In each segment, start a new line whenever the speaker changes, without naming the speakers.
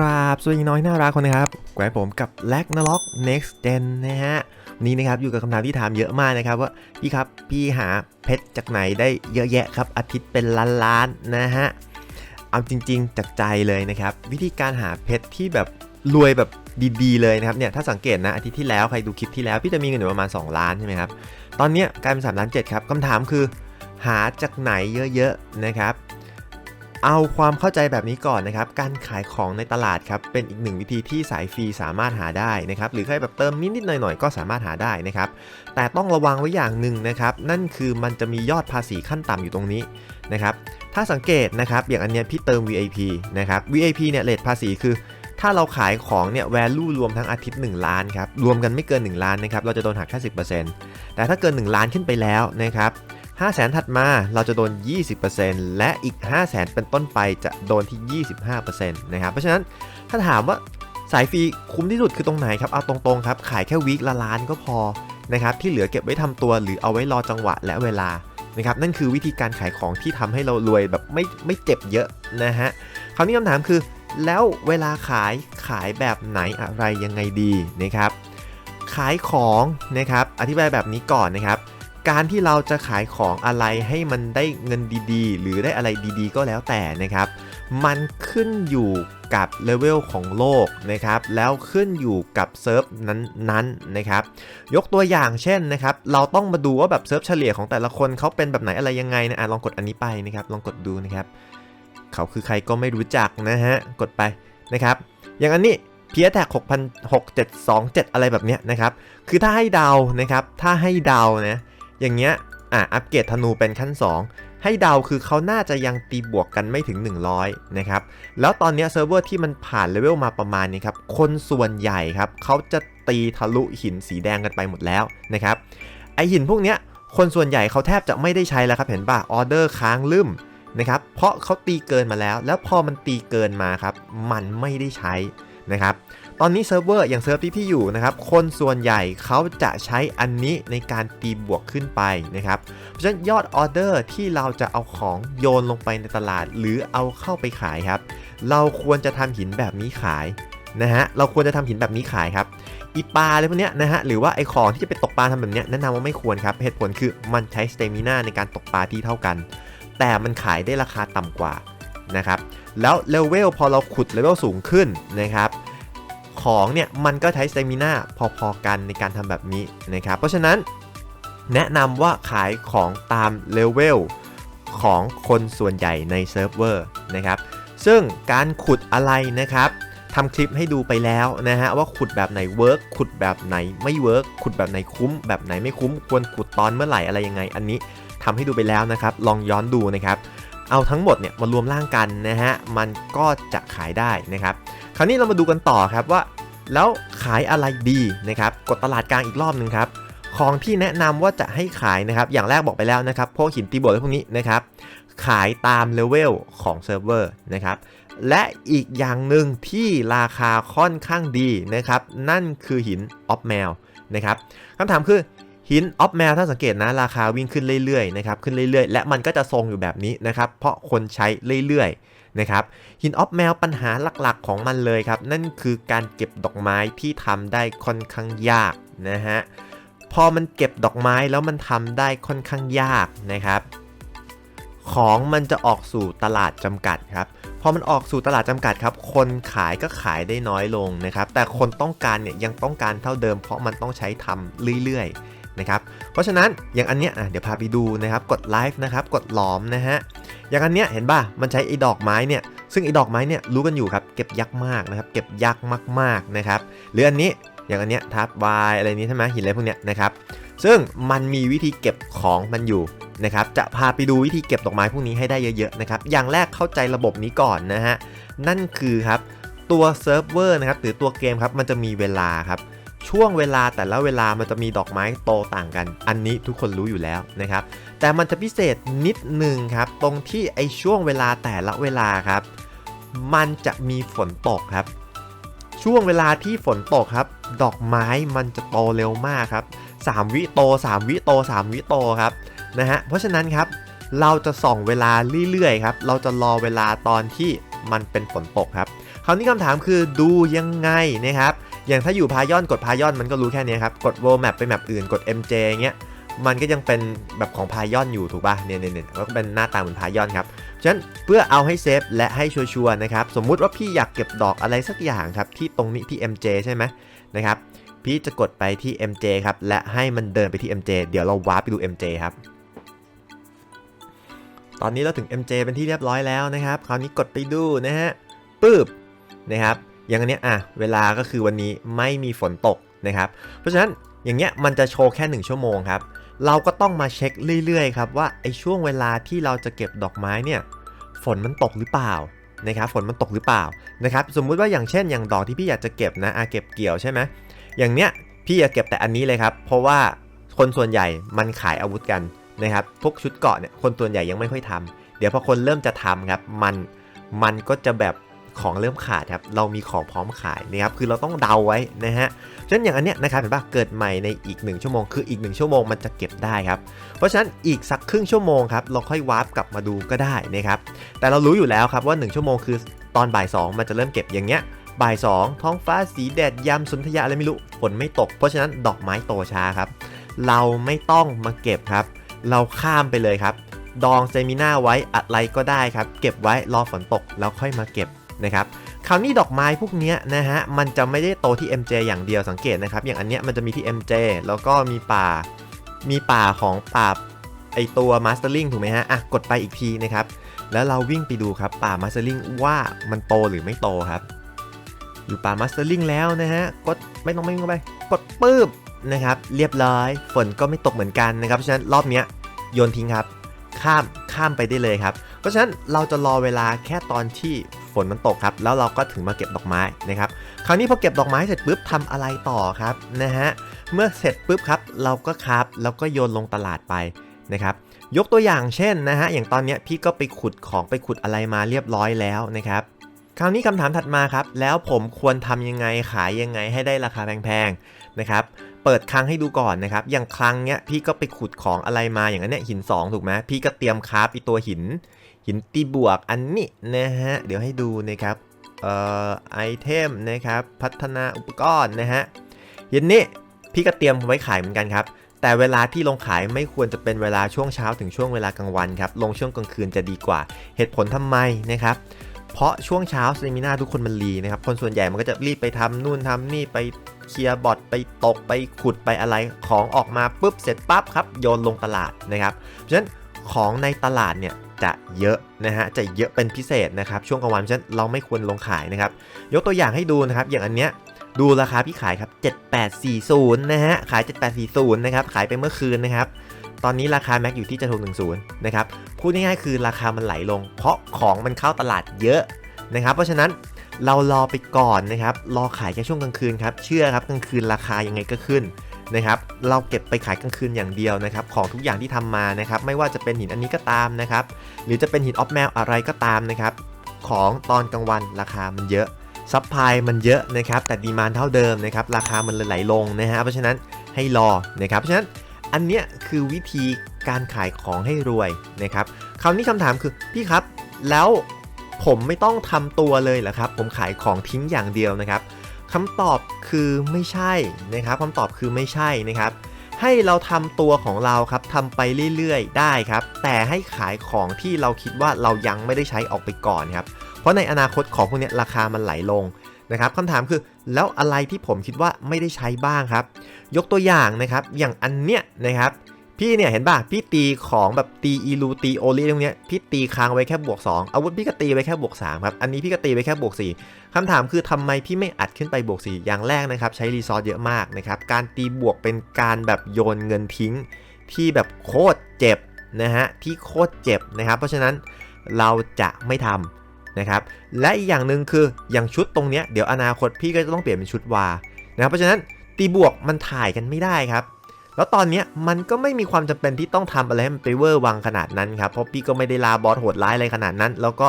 ราบสวัสดีน้อยน่ารักคนนะครับแกวผมกับแลกนล็อก next gen นะฮะวันนี่นะครับอยู่กับคำถามที่ถามเยอะมากนะครับว่าพี่ครับพี่หาเพชรจากไหนได้เยอะแยะครับ อาทิตย์เป็นล้านๆนะฮะเอาจริง ๆ จากใจเลยนะครับ วิธีการหาเพชรที่แบบรวยแบบดีๆเลยนะครับเนี่ยถ้าสังเกตนะอาทิตย์ที่แล้วใครดูคลิปที่แล้วพี่จะมีเงินอยู่ประมาณ 2 ล้านใช่ไหมครับตอนนี้กลายเป็น3ล้าน7ครับคำถามคือ หาจากไหนเยอะๆนะครับ เอาความเข้าใจแบบนี้ก่อนนะครับ การขายของในตลาดครับ เป็นอีกหนึ่งวิธีที่สายฟรีสามารถหาได้นะครับ หรือใครแบบเติมนิดๆหน่อยๆ ก็สามารถหาได้นะครับ แต่ต้องระวังไว้อย่างหนึ่งนะครับ นั่นคือมันจะมียอดภาษีขั้นต่ำอยู่ตรงนี้นะครับ ถ้าสังเกตนะครับ อย่างอันเนี้ยพี่เติม VIP นะครับ VIP เนี่ยเลทภาษีคือถ้าเราขายของเนี่ย value รวมทั้งอาทิตย์ 1 ล้านครับ รวมกันไม่เกิน 1 ล้านนะครับ เราจะโดนหักแค่10%แต่ถ้าเกิน 1 ล้านขึ้นไปแล้วนะครับ 5 0 0แสนถัดมาเราจะโดน 20%และอีก 5 0 0แสนเป็นต้นไปจะโดนที่ 25%นะครับ เพราะฉะนั้นถ้าถามว่าสายฟรีคุ้มที่สุดคือตรงไหนครับ เอาตรงๆครับ ขายแค่วีคละล้านก็พอนะครับที่เหลือเก็บไว้ทำตัวหรือเอาไว้รอจังหวะและเวลานะครับนั่นคือวิธีการขายของที่ทำให้เรารวยแบบไม่ไม่เจ็บเยอะนะฮะคราวนี้คำถามคือ แล้วเวลาขายขายแบบไหนอะไรยังไงดีนะครับขายของนะครับอธิบายแบบนี้ก่อนนะครับ การที่เราจะขายของอะไรให้มันได้เงินดีๆ หรือได้อะไรดีๆ ก็แล้วแต่นะครับ มันขึ้นอยู่กับเลเวลของโลกนะครับ แล้วขึ้นอยู่กับเซิร์ฟนั้นๆนะครับ ยกตัวอย่างเช่นนะครับ เราต้องมาดูว่าแบบเซิร์ฟเฉลี่ยของแต่ละคนเขาเป็นแบบไหนอะไรยังไงนะอะลองกดอันนี้ไปนะครับ ลองกดดูนะครับ เขาคือใครก็ไม่รู้จักนะฮะ กดไปนะครับ อย่างอันนี้เพียแท็ก6 6 7 2 7อะไรแบบเนี้ยนะครับ คือถ้าให้เดานะครับ ถ้าให้เดานะ อย่างเงี้ยอะอัปเกรดธนูเป็นขั้น 2 ให้เดาคือเขาน่าจะยังตีบวกกันไม่ถึง 100 นะครับ แล้วตอนเนี้ยเซิร์ฟเวอร์ที่มันผ่านเลเวลมาประมาณนี้ครับ คนส่วนใหญ่ครับเขาจะตีทะลุหินสีแดงกันไปหมดแล้วนะครับ ไอหินพวกเนี้ยคนส่วนใหญ่เขาแทบจะไม่ได้ใช้แล้วครับ เห็นป่ะออเดอร์ค้างลืมนะครับ เพราะเขาตีเกินมาแล้ว แล้วพอมันตีเกินมาครับ มันไม่ได้ใช้นะครับ ตอนนี้เซิร์ฟเวอร์อย่างเซิร์ฟที่พี่อยู่นะครับ คนส่วนใหญ่เขาจะใช้อันนี้ในการตีบวกขึ้นไปนะครับ เพราะฉะนั้นยอดออเดอร์ที่เราจะเอาของโยนลงไปในตลาด หรือเอาเข้าไปขายครับ เราควรจะทำหินแบบนี้ขายนะฮะ เราควรจะทำหินแบบนี้ขายครับ อีปลาอะไรพวกเนี้ยนะฮะ หรือว่าไอของที่จะไปตกปลาทำแบบเนี้ยแนะนำว่าไม่ควรครับ เหตุผลคือมันใช้สเตมินาในการตกปลาที่เท่ากัน แต่มันขายได้ราคาต่ำกว่านะครับ แล้วเลเวลพอเราขุดเลเวลสูงขึ้นนะครับ ของเนี่ยมันก็ใช้สเตมินาพอๆกันในการทำแบบนี้นะครับ เพราะฉะนั้นแนะนำว่าขายของตามเลเวลของคนส่วนใหญ่ในเซิร์ฟเวอร์นะครับ ซึ่งการขุดอะไรนะครับทำคลิปให้ดูไปแล้วนะฮะว่าขุดแบบไหนเวิร์กขุดแบบไหนไม่เวิร์กขุดแบบไหนคุ้ม แบบไหนไม่คุ้มควรขุดตอนเมื่อไหร่อะไรยังไง อันนี้ทำให้ดูไปแล้วนะครับ ลองย้อนดูนะครับ เอาทั้งหมดเนี่ยมารวมร่างกันนะฮะมันก็จะขายได้นะครับ คราวนี้เรามาดูกันต่อครับว่า แล้วขายอะไรดีนะครับกดตลาดกลางอีกรอบหนึ่งครับของที่แนะนำว่าจะให้ขายนะครับ อย่างแรกบอกไปแล้วนะครับ พวกหินตีบวกอะพวกนี้นะครับ ขายตามเลเวลของเซิร์ฟเวอร์นะครับ และอีกอย่างหนึ่งที่ราคาค่อนข้างดีนะครับ นั่นคือหินออฟแมวนะครับคำถามคือหินออฟแมวถ้าสังเกตนะ ราคาวิ่งขึ้นเรื่อยๆนะครับ ขึ้นเรื่อยๆ และมันก็จะทรงอยู่แบบนี้นะครับ เพราะคนใช้เรื่อยๆ นะครับหินออฟแมวปัญหาหลักๆของมันเลยครับ นั่นคือการเก็บดอกไม้ที่ทำได้ค่อนข้างยากนะฮะพอมันเก็บดอกไม้แล้วมันทำได้ค่อนข้างยากนะครับ ของมันจะออกสู่ตลาดจำกัดครับพอมันออกสู่ตลาดจำกัดครับ คนขายก็ขายได้น้อยลงนะครับ แต่คนต้องการเนี่ยยังต้องการเท่าเดิม เพราะมันต้องใช้ทำเรื่อยๆนะครับ เพราะฉะนั้นอย่างอันเนี้ยเดี๋ยวพาไปดูนะครับ กดไลฟ์นะครับ กดหลอมนะฮะ อย่างอันเนี้ยเห็นป่ะมันใช้ไอ้ดอกไม้เนี่ยซึ่งไอ้ดอกไม้เนี่ยรู้กันอยู่ครับเก็บยากมากนะครับเก็บยากมากๆนะครับหรืออันนี้อย่างอันเนี้ยทับวายอะไรนี้ใช่ไหมหินอะไรพวกเนี้ยนะครับซึ่งมันมีวิธีเก็บของมันอยู่นะครับจะพาไปดูวิธีเก็บดอกไม้พวกนี้ให้ได้เยอะๆนะครับอย่างแรกเข้าใจระบบนี้ก่อนนะฮะนั่นคือครับตัวเซิร์ฟเวอร์นะครับหรือตัวเกมครับมันจะมีเวลาครับ ช่วงเวลาแต่ละเวลามันจะมีดอกไม้โตต่างกัน อันนี้ทุกคนรู้อยู่แล้วนะครับ แต่มันจะพิเศษนิดหนึ่งครับ ตรงที่ไอช่วงเวลาแต่ละเวลาครับ มันจะมีฝนตกครับ ช่วงเวลาที่ฝนตกครับ ดอกไม้มันจะโตเร็วมากครับ 3 วิโต 3 วิโต 3 วิโตครับนะฮะ เพราะฉะนั้นครับ เราจะส่องเวลาเรื่อยๆครับ เราจะรอเวลาตอนที่มันเป็นฝนตกครับคราวนี้คำถามคือดูยังไงนะครับ อย่างถ้าอยู่พายอนกดพายอนมันก็รู้แค่นี้ครับ กด world map ไปแมปอื่นกด MJ เงี้ยมันก็ยังเป็นแบบของพายอนอยู่ถูกป่ะเนี่ยเนี่ยก็เป็นหน้าตาเหมือนพายอนครับฉะนั้นเพื่อเอาให้เซฟและให้ชัวร์นะครับ สมมุติว่าพี่อยากเก็บดอกอะไรสักอย่างครับ ที่ตรงนี้ที่ MJ ใช่ไหมนะครับ พี่จะกดไปที่ MJ ครับ และให้มันเดินไปที่ MJ เดี๋ยวเราวาร์ปไปดู MJ ครับ ตอนนี้เราถึง MJ เป็นที่เรียบร้อยแล้วนะครับ คราวนี้กดไปดูนะฮะปึ๊บนะครับ อย่างอันเนี้ยอะเวลาก็คือวันนี้ไม่มีฝนตกนะครับ เพราะฉะนั้นอย่างเงี้ยมันจะโชว์แค่ 1 ชั่วโมงครับ เราก็ต้องมาเช็คเรื่อยๆครับว่าไอ้ช่วงเวลาที่เราจะเก็บดอกไม้เนี่ยฝนมันตกหรือเปล่านะครับฝนมันตกหรือเปล่านะครับสมมุติว่าอย่างเช่นอย่างดอกที่พี่อยากจะเก็บนะอาเก็บเกี่ยวใช่ไหมอย่างเนี้ยพี่อยากเก็บแต่อันนี้เลยครับ เพราะว่าคนส่วนใหญ่มันขายอาวุธกันนะครับพวกชุดเกาะเนี่ยคนส่วนใหญ่ยังไม่ค่อยทำเดี๋ยวพอคนเริ่มจะทำครับมันมันก็จะแบบ ของเริ่มขาดครับเรามีของพร้อมขายนะครับคือเราต้องเดาไว้นะฮะฉะนั้นอย่างอันเนี้ยนะครับเห็นปะเกิดใหม่ในอีก 1 ชั่วโมงคืออีก 1 ชั่วโมงมันจะเก็บได้ครับเพราะฉะนั้นอีกสักครึ่งชั่วโมงครับเราค่อยวาร์ปกลับมาดูก็ได้นะครับแต่เรารู้อยู่แล้วครับว่า 1 ชั่วโมงคือตอนบ่าย 2 มันจะเริ่มเก็บอย่างเงี้ยบ่าย2ท้องฟ้าสีแดดยำสนธยาอะไรไม่รู้ฝนไม่ตก เพราะฉะนั้นดอกไม้โตช้าครับ เราไม่ต้องมาเก็บครับ เราข้ามไปเลยครับ ดองเซมิน่าไว้อะไรก็ได้ครับ เก็บไว้รอฝนตกแล้วค่อยมาเก็บ นะครับคราวนี้ดอกไม้พวกนี้นะฮะมันจะไม่ได้โตที่ MJ อย่างเดียวสังเกตนะครับ อย่างอันเนี้ยมันจะมีที่ MJ แล้วก็มีป่ามีป่าของป่าไอตัว Mastering ถูกไหมฮะอะกดไปอีกทีนะครับแล้วเราวิ่งไปดูครับป่า Mastering ว่ามันโตหรือไม่โตครับ อยู่ป่า Mastering แล้วนะฮะกดไม่ต้องไม่ต้องไปกดปื้บนะครับเรียบร้อยฝนก็ไม่ตกเหมือนกันนะครับเพราะฉะนั้นรอบเนี้ยโยนทิ้งครับข้ามข้ามไปได้เลยครับ เพราะฉะนั้นเราจะรอเวลาแค่ตอนที่ฝ ฝนมันตกครับ แล้วเราก็ถึงมาเก็บดอกไม้นะครับ คราวนี้พอเก็บดอกไม้เสร็จปุ๊บทำอะไรต่อครับนะฮะ เมื่อเสร็จปุ๊บครับ เราก็ครับแล้วก็โยนลงตลาดไปนะครับยกตัวอย่างเช่นนะฮะอย่างตอนนี้พี่ก็ไปขุดของไปขุดอะไรมาเรียบร้อยแล้วนะครับคราวนี้คำถามถัดมาครับ แล้วผมควรทำยังไงขายยังไงให้ได้ราคาแพงๆนะครับเปิดคลังให้ดูก่อนนะครับ อย่างคลังเนี้ยพี่ก็ไปขุดของอะไรมาอย่างนั้นเนี่ยหิน 2 ถูกไหมพี่ก็เตรียมคราฟอีตัวหิน หินตีบวกอันนี้นะฮะ เดี๋ยวให้ดูนะครับเอ่อไอเทมนะครับ พัฒนาอุปกรณ์นะฮะหินนี้พี่ก็เตรียมไว้ขายเหมือนกันครับ แต่เวลาที่ลงขายไม่ควรจะเป็นเวลาช่วงเช้าถึงช่วงเวลากลางวันครับ ลงช่วงกลางคืนจะดีกว่า เหตุผลทำไมนะครับเพราะช่วงเช้าเซมินาทุกคนมันรีนะครับ คนส่วนใหญ่มันก็จะรีบไปทำนู่นทำนี่ไปเคลียร์บอทไปตกไปขุดไปอะไรของออกมาปุ๊บเสร็จปั๊บครับโยนลงตลาดนะครับ เพราะฉะนั้นของในตลาดเนี่ย จะเยอะนะฮะจะเยอะเป็นพิเศษนะครับ ช่วงกลางวันฉะนั้นเราไม่ควรลงขายนะครับ ยกตัวอย่างให้ดูนะครับ อย่างอันเนี้ยดูราคาพี่ขายครับ 7840 นะฮะ ขาย 7840 นะครับ ขายไปเมื่อคืนนะครับ ตอนนี้ราคาแม็กอยู่ที่จะถูก10 นะครับ พูดง่ายๆคือราคามันไหลลง เพราะของมันเข้าตลาดเยอะนะครับ เพราะฉะนั้นเรารอไปก่อนนะครับ รอขายแค่ช่วงกลางคืนครับ เชื่อครับกลางคืนราคายังไงก็ขึ้น นะครับเราเก็บไปขายกลางคืนอย่างเดียวนะครับของทุกอย่างที่ทำมานะครับไม่ว่าจะเป็นหินอันนี้ก็ตามนะครับหรือจะเป็นหินออฟแมวอะไรก็ตามนะครับของตอนกลางวันราคามันเยอะซัพพลายมันเยอะนะครับแต่ดีมานเท่าเดิมนะครับราคามันเลยไหลลงนะฮะเพราะฉะนั้นให้รอนะครับเพราะฉะนั้นอันเนี้ยคือวิธีการขายของให้รวยนะครับคราวนี้คำถามคือพี่ครับแล้วผมไม่ต้องทำตัวเลยเหรอครับผมขายของทิ้งอย่างเดียวนะครับ คำตอบคือไม่ใช่นะครับคำตอบคือไม่ใช่นะครับ ให้เราทำตัวของเราครับทำไปเรื่อยๆ ได้ครับ แต่ให้ขายของที่เราคิดว่าเรายังไม่ได้ใช้ออกไปก่อนครับ เพราะในอนาคตของพวกนี้ราคามันไหลลงนะครับคำถามคือแล้วอะไรที่ผมคิดว่าไม่ได้ใช้บ้างครับ ยกตัวอย่างนะครับ อย่างอันเนี้ยนะครับ พี่เนี่ยเห็นป่ะ พี่ตีของแบบตีอีลูตีโอลิตรงเนี้ยพี่ตีค้างไว้แค่บวก 2 อาวุธพี่ก็ตีไว้แค่บวก3ครับอันนี้พี่ก็ตีไว้แค่บวก 4คำถามคือทำไมพี่ไม่อัดขึ้นไปบวก 4 อย่างแรกนะครับ ใช้รีซอสเยอะมากนะครับ การตีบวกเป็นการแบบโยนเงินทิ้ง ที่แบบโคตรเจ็บนะฮะที่โคตรเจ็บนะครับ เพราะฉะนั้นเราจะไม่ทำนะครับและอีกอย่างหนึ่งคืออย่างชุดตรงเนี้ยเดี๋ยวอนาคตพี่ก็จะต้องเปลี่ยนเป็นชุดวานะครับเพราะฉะนั้นตีบวกมันถ่ายกันไม่ได้ครับ แล้วตอนนี้มันก็ไม่มีความจำเป็นที่ต้องทำอะไรให้มันไปเวอร์วังขนาดนั้นครับเพราะพี่ก็ไม่ได้ลาบอสโหดร้ายอะไรขนาดนั้น แล้วก็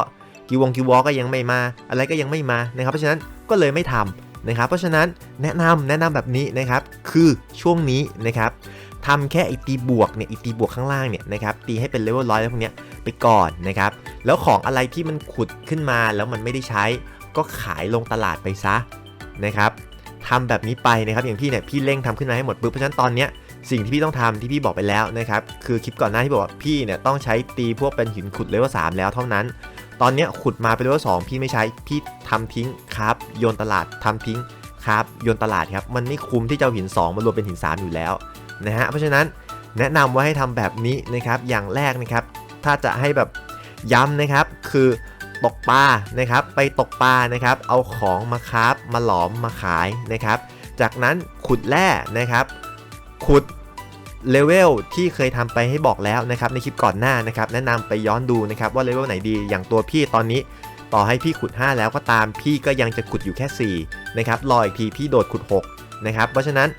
กิววงกิววอก็ยังไม่มา อะไรก็ยังไม่มานะครับเพราะฉะนั้นก็เลยไม่ทำนะครับเพราะฉะนั้นแนะนำแนะนำแบบนี้นะครับคือช่วงนี้นะครับทำแค่ไอตีบวกเนี่ยไอตีบวกข้างล่างเนี่ยนะครับตีให้เป็นเลเวลร้อยแล้วพวกเนี้ยไปก่อนนะครับแล้วของอะไรที่มันขุดขึ้นมาแล้วมันไม่ได้ใช้ ก็ขายลงตลาดไปซะนะครับทำแบบนี้ไปนะครับอย่างพี่เนี่ยพี่เร่งทำขึ้นมาให้หมดปุ๊บเพราะฉะนั้นตอนเนี้ย สิ่งที่พี่ต้องทำที่พี่บอกไปแล้วนะครับ คือคลิปก่อนหน้าที่บอกว่าพี่เนี่ยต้องใช้ตีพวกเป็นหินขุดเลเวลสามแล้วเท่านั้น ตอนนี้ขุดมาเป็นเลเวลสองพี่ไม่ใช้ พี่ทำทิ้งครับโยนตลาดทำทิ้งครับโยนตลาดครับ มันไม่คุ้มที่จะหิน 2 มารวมเป็นหิน 3 อยู่แล้วนะฮะ เพราะฉะนั้นแนะนำว่าให้ทำแบบนี้นะครับ อย่างแรกนะครับ ถ้าจะให้แบบย้ำนะครับ คือตกปลานะครับ ไปตกปลานะครับ เอาของมาคราฟมาหลอมมาขายนะครับ จากนั้นขุดแร่นะครับ ขุดเลเวลที่เคยทำไปให้บอกแล้วนะครับในคลิปก่อนหน้านะครับแนะนำไปย้อนดูนะครับว่าเลเวลไหนดีอย่างตัวพี่ตอนนี้ ต่อให้พี่ขุด 5 แล้วก็ตามพี่ก็ยังจะขุดอยู่แค่4นะครับรออีกทีพี่โดดขุด6นะครับเพราะฉะนั้น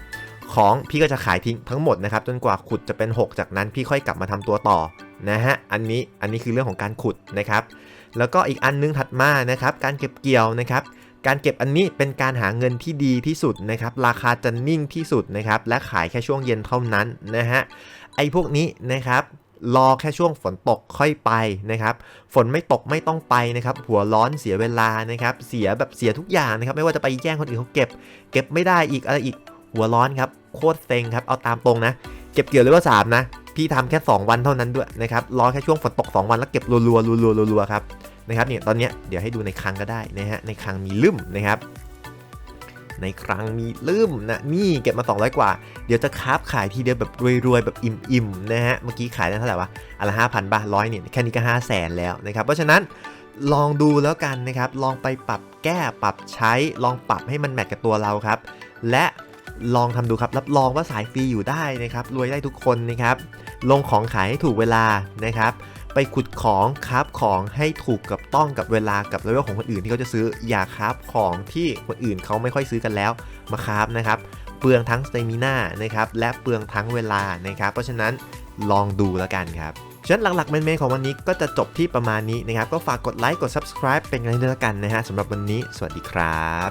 ของพี่ก็จะขายทิ้งทั้งหมดนะครับจนกว่าขุดจะเป็น 6 จากนั้นพี่ค่อยกลับมาทำตัวต่อนะฮะอันนี้อันนี้คือเรื่องของการขุดนะครับแล้วก็อีกอันนึงถัดมานะครับการเก็บเกี่ยวนะครับ การเก็บอันนี้เป็นการหาเงินที่ดีที่สุดนะครับ ราคาจะนิ่งที่สุดนะครับ และขายแค่ช่วงเย็นเท่านั้นนะฮะ ไอ้พวกนี้นะครับรอแค่ช่วงฝนตกค่อยไปนะครับ ฝนไม่ตกไม่ต้องไปนะครับ หัวร้อนเสียเวลานะครับ เสียแบบเสียทุกอย่างนะครับ ไม่ว่าจะไปแย่งคนอื่นเขาเก็บ เก็บไม่ได้อีกอะไรอีก หัวร้อนครับ โคตรเซ็งครับ เอาตามตรงนะ เก็บเกี่ยวเลยว่าสามนะ พี่ทำแค่ 2 วันเท่านั้นด้วยนะครับ รอแค่ช่วงฝนตก 2 วันแล้วเก็บรัวๆรัวๆรัวๆครับ นะครับเนี่ยตอนเนี้ยเดี๋ยวให้ดูในคลังก็ได้นะฮะในคลังมีลืมนะครับ ในคลังมีลืมนะนี่เก็บมา 200 กว่า เดี๋ยวจะคาฟขายทีเดียวแบบรวยๆ แบบอิ่มๆนะฮะเมื่อกี้ขายได้เท่าไหร่วะอันละห้าพันบาทร้อยเนี่ยแค่นี้ก็ห้าแสนแล้วนะครับเพราะฉะนั้นลองดูแล้วกันนะครับ ลองไปปรับแก้ปรับใช้ ลองปรับให้มันแมทกับตัวเราครับ และลองทำดูครับ รับรองว่าสายฟรีอยู่ได้นะครับ รวยได้ทุกคนนะครับ ลงของขายให้ถูกเวลานะครับ ไปขุดของคราฟของให้ถูกกับต้องกับเวลากับเลเวลของคนอื่นที่เขาจะซื้ออย่าคราฟของที่คนอื่นเขาไม่ค่อยซื้อกันแล้วมาคราฟนะครับเปลืองทั้งสเตมิน่านะครับและเปลืองทั้งเวลานะครับเพราะฉะนั้นลองดูแล้วกันครับฉะนั้นหลักๆเมนๆของวันนี้ก็จะจบที่ประมาณนี้นะครับ ก็ฝากกดไลค์กด subscribe เป็นกำลังใจด้วยแล้วกันนะฮะสำหรับวันนี้ สวัสดีครับ